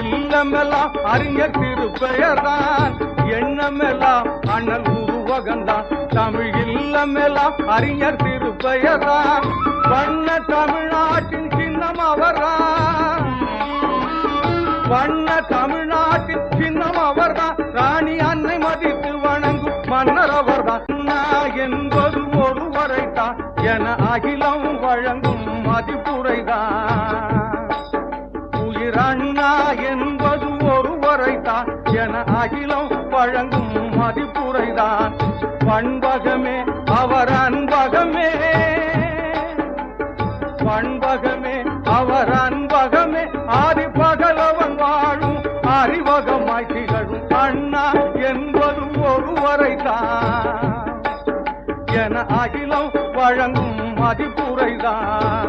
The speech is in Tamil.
இல்லமெல்லாம் அறிஞர் திருப்பெயர்தான் எண்ணமெல்லாம் அண்ணல் உருவகந்தான் தமிழ் இல்லமெல்லாம் அறிஞர் திருப்பெயர்தான் வண்ண தமிழ்நாட்டின் சின்னம் அவர்தான் வண்ண தமிழ்நாட்டின் சின்னம் அவர்தான் ராணி அன்னை மதித்து வணங்கும் மன்னர் அவர்தான் என்பது ஒருவரைத்தான் என அகிலம் வழங்கும் மதிப்புரைதான் என்பது ஒருவரைத்தான் என அகிலம் வழங்கும் மதிப்புரைதான். பண்பகமே அவர் அன்பகமே. பண்பகமே அவர் அன்பகமே. ஆதி பகலவன் வாழும் அறிவகமாய் திகழும் அண்ணா என்பது ஒருவரைதான் என அகிலம் வழங்கும் மதிப்புரைதான்.